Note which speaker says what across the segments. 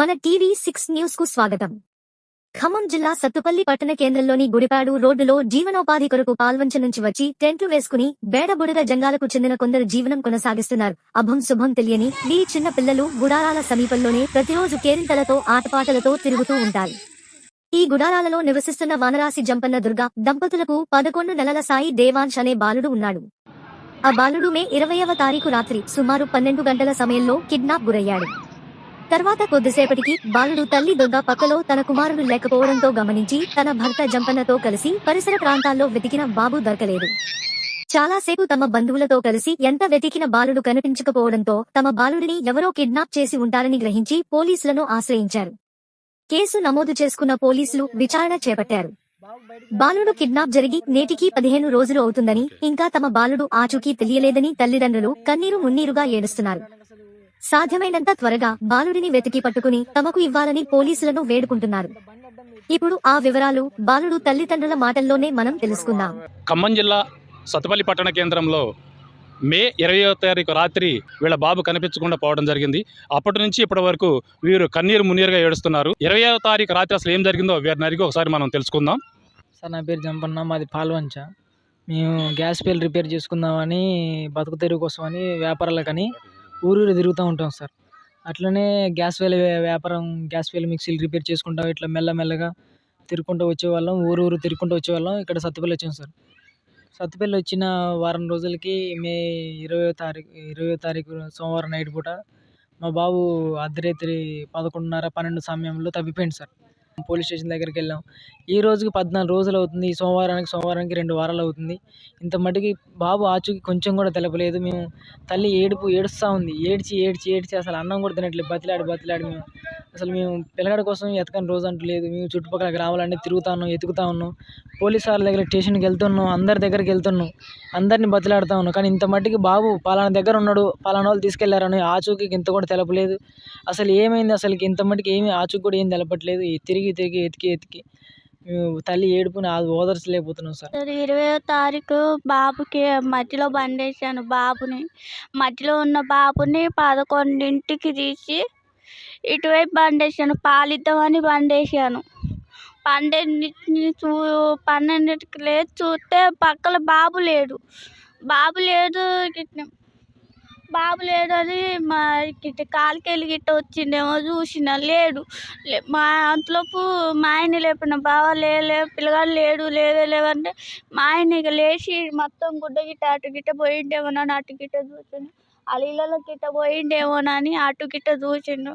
Speaker 1: మన TV six న్యూస్కు స్వాగతం. ఖమ్మం జిల్లా సత్తుపల్లి పట్టణ కేంద్రంలోని గుడిపాడు రోడ్డులో జీవనోపాధి కొరకు పాల్వంచ నుంచి వచ్చి టెంట్లు వేసుకుని బేడబుడద జంగాలకు చెందిన కొందరు జీవనం కొనసాగిస్తున్నారు. అభం శుభం తెలియని ఈ చిన్న పిల్లలు గుడారాల సమీపంలోనే ప్రతిరోజు కేరింతలతో ఆటపాటలతో తిరుగుతూ ఉంటారు. ఈ గుడారాలలో నివసిస్తున్న వనరాశి జంపన్న దుర్గా దంపతులకు పదకొండు నెలల సాయి దేవాంశ్ అనే బాలుడు ఉన్నాడు. ఆ బాలుడు మే ఇరవయవ తారీఖు రాత్రి సుమారు పన్నెండు గంటల సమయంలో కిడ్నాప్ గురయ్యాడు. తర్వాత కొద్దిసేపటికి బాలుడు తల్లి దొంగ పక్కలో తన కుమారుడు లేకపోవడంతో గమనించి తన భర్త జంపన్నతో కలిసి పరిసర ప్రాంతాల్లో వెతికిన బాబు దొరకలేదు. చాలాసేపు తమ బంధువులతో కలిసి ఎంత వెతికిన బాలుడు కనిపించకపోవడంతో తమ బాలుడిని ఎవరో కిడ్నాప్ చేసి ఉంటారని గ్రహించి పోలీసులను ఆశ్రయించారు. కేసు నమోదు చేసుకున్న పోలీసులు విచారణ చేపట్టారు. బాలుడు కిడ్నాప్ జరిగి నేటికి పదిహేను రోజులు అవుతుందని ఇంకా తమ బాలుడు ఆచూకీ తెలియలేదని తల్లిదండ్రులు కన్నీరు మున్నీరుగా ఏడుస్తున్నారు. సాధ్యమైనంత త్వరగా బాలుడిని వెతికి పట్టుకుని తమకు ఇవ్వాలని పోలీసులను వేడుకుంటున్నారు. ఇప్పుడు ఆ వివరాలు బాలుడు తల్లిదండ్రుల మాటల్లోనే మనం తెలుసుకుందాం.
Speaker 2: ఖమ్మం జిల్లా సత్తుపల్లి పట్టణ కేంద్రంలో మే ఇరవయో తారీఖు రాత్రి వీళ్ళ బాబు కనిపించకుండా పోవడం జరిగింది. అప్పటి నుంచి ఇప్పటి వరకు వీరు కన్నీరు మున్నీరుగా ఏడుస్తున్నారు. ఇరవయో తారీఖు రాత్రి అసలు ఏం జరిగిందో వీరిని అడిగి ఒకసారి మనం తెలుసుకుందాం.
Speaker 3: సార్ నా పేరు జంపన్న మాది పాల్వంచ. మేము గ్యాస్ పేలు రిపేర్ చేసుకుందామని బతుకు తెరువు కోసమని వ్యాపారాలకని ఊరూరు తిరుగుతూ ఉంటాం సార్. అట్లనే గ్యాస్ వేల వ్యాపారం గ్యాస్ వేల మిక్సీలు రిపేర్ చేసుకుంటాం. ఇట్లా మెల్లమెల్లగా తిరుగుకుంటూ వచ్చేవాళ్ళం ఊరు ఊరు తిరుగుకుంటూ వచ్చేవాళ్ళం. ఇక్కడ సత్తుపల్లి వచ్చాం సార్. సత్తుపల్లి వచ్చిన వారం రోజులకి మే ఇరవై తారీఖు ఇరవై తారీఖు సోమవారం నైట్ పూట మా బాబు అర్ధరాత్రి పదకొండున్నర పన్నెండు సమయంలో తప్పిపోయింది సార్. పోలీస్ స్టేషన్ దగ్గరికి వెళ్ళాం. ఈ రోజుకి పద్నాలుగు రోజులు అవుతుంది. సోమవారానికి సోమవారానికి రెండు వారాలు అవుతుంది. ఇంత మటుకి బాబు ఆచూకీ కొంచెం కూడా తెలపలేదు. మేము తల్లి ఏడుపు ఏడుస్తూ ఉంది. ఏడ్చి ఏడ్చి ఏడ్చి అసలు అన్నం కూడా తినట్లేదు. బతిలాడి బతిలాడి మేము అసలు మేము పిల్లగాడి కోసం ఎతకని రోజు అంటూ లేదు. మేము చుట్టుపక్కల రావాలంటే తిరుగుతా ఉన్నాం ఎతుకుతా ఉన్నాం. పోలీస్ వాళ్ళ దగ్గర స్టేషన్కి వెళ్తున్నాం అందరి దగ్గరికి వెళ్తున్నాం. అందరిని బతిలాడుతా ఉన్నాం. కానీ ఇంత మట్టికి బాబు పలానా దగ్గర ఉన్నాడు పలానా వాళ్ళు తీసుకెళ్ళారని ఆచూకీకి ఇంత కూడా తెలపలేదు. అసలు ఏమైంది? అసలు ఇంత మట్టికి ఏమి ఆచూకి కూడా ఏం తెలపట్లేదు. తిరిగి తిరిగి ఎతికి ఎతికి మేము తల్లి ఏడుపుని అది ఓదర్చలేకపోతున్నాం సార్.
Speaker 4: సార్ తారీఖు బాబుకి మట్టిలో బండేసాను బాబుని మట్టిలో ఉన్న బాబుని పదకొండింటికి తీసి ఇటువైపు బండేసాను పాలిద్దామని బండేసాను పన్నెండింటిని చూ పన్నెండింటికి లేచి చూస్తే పక్కన బాబు లేడు. బాబు లేడు బాబు బాబు అని మా గిట్ట కాలికెళ్ళి గిట్ట వచ్చిండేమో చూసిన లేడు. లే- మా అంతలోపు మా ఆయన లేపిన బావ లేలే పిల్లగాడు లేడు లేదే లేవంటే మా ఆయన ఇక లేచి మొత్తం గుడ్డ గిట్ట అటు గిట్ట పోయిండేమోనని అటు గిట్ట చూసిండు ఆ ఇళ్ళలో గిట్ట పోయిండేమోనని అటు గిట్ట చూసిండు.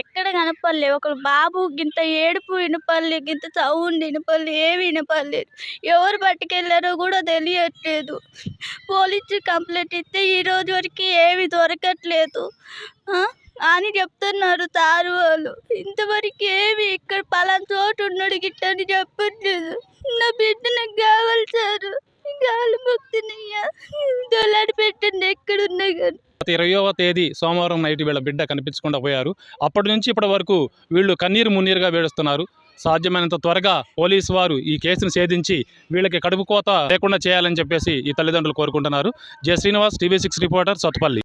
Speaker 4: ఎక్కడ కనపడలే. ఒక బాబు గింత ఏడుపు వినపడలే గింత సౌండ్ వినపడలే ఏమి వినపడలేదు. ఎవరు పట్టుకెళ్ళారో కూడా తెలియట్లేదు. పోలీసు కంప్లైంట్ ఇస్తే ఈ రోజు వరకు ఏమి దొరకట్లేదు. అని చెప్తున్నారు తారు వాళ్ళు. ఇంతవరకు ఏమి ఇక్కడ పలానా చోటు ఉన్నాడు గిట్ట అని చెప్పట్లేదు. నా బిడ్డ
Speaker 2: గత ఇరవయవ తేదీ సోమవారం నైట్ వీళ్ళ బిడ్డ కనిపించకుండా పోయారు. అప్పటి నుంచి ఇప్పటి వరకు వీళ్ళు కన్నీరు మున్నీరుగా వేడుస్తున్నారు. సాధ్యమైనంత త్వరగా పోలీసు వారు ఈ కేసును ఛేదించి వీళ్ళకి కడుపు కోత లేకుండా చేయాలని చెప్పేసి ఈ తల్లిదండ్రులు కోరుకుంటున్నారు. J Srinivas TV six reporter Sathupalli.